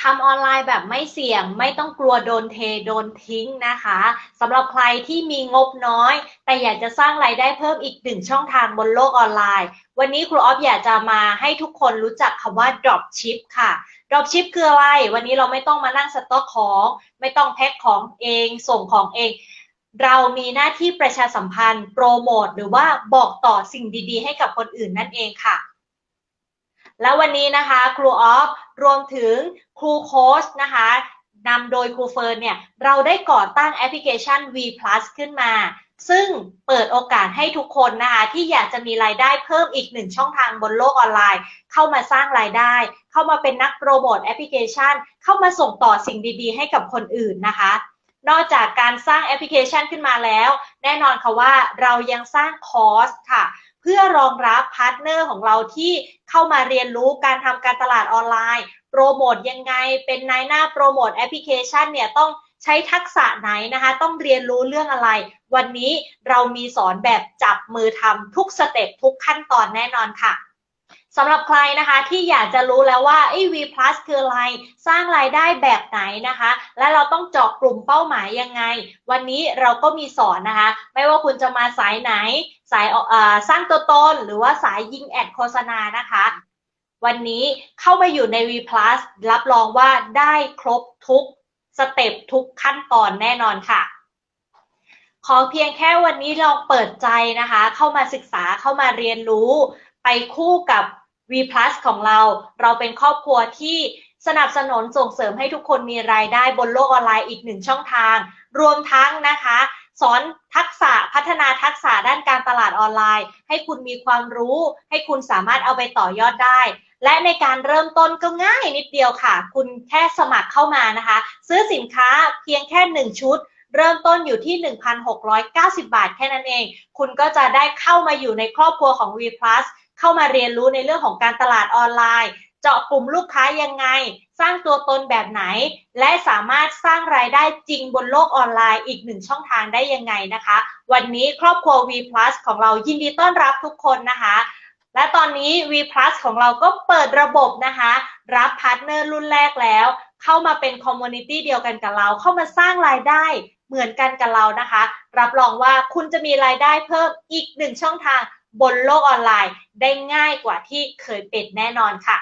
ทำออนไลน์แบบไม่เสี่ยง ไม่ต้องกลัวโดนเทโดนทิ้งนะคะสำหรับใครที่มีงบน้อย แต่อยากจะสร้างรายได้เพิ่มอีกหนึ่งช่องทางบนโลกออนไลน์ วันนี้ครูออฟอยากจะมาให้ทุกคนรู้จักคำว่า drop ship ค่ะ drop ship คืออะไร วันนี้เราไม่ต้องมานั่งสต็อกของ ไม่ต้องแพ็คของเอง ส่งของเอง เรามีหน้าที่ประชาสัมพันธ์ โปรโมทหรือว่าบอกต่อสิ่งดีๆ ให้กับคนอื่นนั่นเองค่ะ แล้ววันนี้นะคะครูออฟรวมถึงครูโค้ชนะคะนำโดยครูเฟิร์นเนี่ยเราได้ก่อตั้งแอปพลิเคชัน V Plus ขึ้นมา ซึ่งเปิดโอกาสให้ทุกคนนะคะที่อยากจะมีรายได้เพิ่มอีกหนึ่งช่องทางบนโลกออนไลน์ เข้ามาสร้างรายได้ เข้ามาเป็นนักโปรโมทแอปพลิเคชัน เข้ามาส่งต่อสิ่งดีๆ ให้กับคนอื่นนะคะ นอกจากการสร้างแอปพลิเคชันขึ้นมาแล้ว แน่นอนค่ะว่าเรายังสร้างคอร์สค่ะ เพื่อรองรับพาร์ทเนอร์ของเราที่เข้ามาเรียนรู้การทำการตลาดออนไลน์ โปรโมทยังไง เป็นนายหน้าโปรโมทแอปพลิเคชันเนี่ยต้องใช้ทักษะไหนนะคะ ต้องเรียนรู้เรื่องอะไร วันนี้เรามีสอนแบบจับมือทำทุกสเต็ปทุกขั้นตอนแน่นอนค่ะ สำหรับใครนะคะที่อยากจะรู้แล้วว่าไอ้ V Plus คืออะไร สร้างรายได้แบบไหนนะคะ และเราต้องเจาะกลุ่มเป้าหมายยังไง วันนี้เราก็มีสอนนะคะ ไม่ว่าคุณจะมาสายไหน สายอ่อสร้างตัวตน หรือว่าสายยิงแอดโฆษณานะคะ วันนี้เข้ามาอยู่ใน V Plus รับรองว่าได้ครบทุกสเต็ปทุกขั้นตอนแน่นอนค่ะขอเพียงแค่วันนี้ลองเปิดใจนะคะ เข้ามาศึกษาเข้ามาเรียนรู้ ไปคู่กับ V Plus ของเรา เราเป็นครอบครัวที่สนับสนุนส่งเสริมให้ทุกคนมีรายได้บนโลกออนไลน์อีกหนึ่งช่องทาง รวมทั้งนะคะ สอนทักษะพัฒนาทักษะด้านการตลาดออนไลน์ ให้คุณมีความรู้ ให้คุณสามารถเอาไปต่อยอดได้ และในการเริ่มต้นก็ง่ายนิดเดียวค่ะ คุณแค่สมัครเข้ามานะคะ ซื้อสินค้าเพียงแค่ 1 ชุดเริ่มต้นอยู่ที่ 1,690 บาทแค่นั้นเอง คุณก็จะได้เข้ามาอยู่ในครอบครัวของ V Plus เข้ามาเรียนรู้ในเรื่องของการตลาดออนไลน์ เจาะกลุ่มลูกค้ายังไง สร้างตัวตนแบบไหน และสามารถสร้างรายได้จริงบนโลกออนไลน์อีกหนึ่งช่องทางได้ยังไงนะคะ วันนี้ครอบครัว V Plus ของเรายินดีต้อนรับทุกคนนะคะและตอนนี้ V Plus ของเราก็เปิดระบบนะคะ รับพาร์ทเนอร์รุ่นแรกแล้ว เข้ามาเป็นคอมมูนิตี้เดียวกันกับเรา เข้ามาสร้างรายได้เหมือนกันกับเรานะคะ รับรองว่าคุณจะมีรายได้เพิ่มอีกหนึ่งช่องทาง บนโลกออนไลน์ได้ง่ายกว่าที่เคยเป็นแน่นอนค่ะ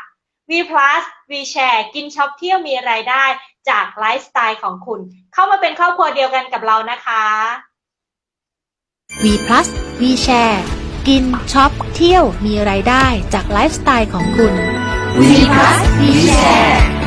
V Plus V Share กินช็อปเที่ยวมีรายได้จากไลฟ์สไตล์ของคุณ เข้ามาเป็นครอบครัวเดียวกันกับเรานะคะ V Plus V Share กินช็อปเที่ยวมีรายได้จากไลฟ์สไตล์ของคุณ V Plus V Share